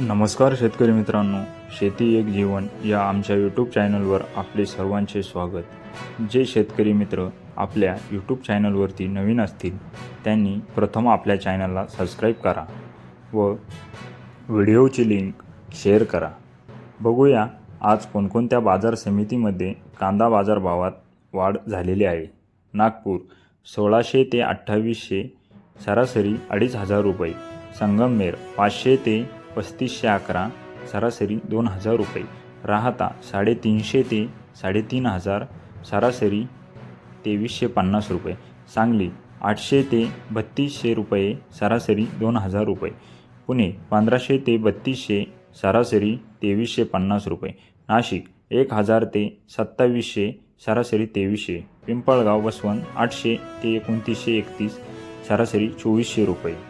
नमस्कार शेतकरी मित्रांनो शेती एक जीवन या आमच्या यूट्यूब चॅनलवर आपले सर्वांचे स्वागत. जे शेतकरी मित्र आपल्या यूट्यूब चॅनलवरती नवीन असतील त्यांनी प्रथम आपल्या चॅनलला सबस्क्राईब करा व व्हिडिओची लिंक शेअर करा. बघूया आज कोणकोणत्या बाजार समितीमध्ये कांदा बाजारभावात वाढ झालेली आहे. नागपूर सोळाशे ते अठ्ठावीसशे सरासरी अडीच हजार रुपये संगमनेर पाचशे ते पस्तीसशे अकरा सरासरी दोन हजार रुपये. राहता साडेतीनशे ते साडेतीन हजार सरासरी तेवीसशे पन्नास रुपये. सांगली आठशे ते बत्तीसशे रुपये सरासरी दोन हजार रुपये. पुणे पंधराशे ते बत्तीसशे सरासरी तेवीसशे पन्नास रुपये. नाशिक एक हजार ते सत्तावीसशे सरासरी तेवीसशे. पिंपळगाव वसवंत आठशे ते एकोणतीसशे एकतीस सरासरी चोवीसशे रुपये.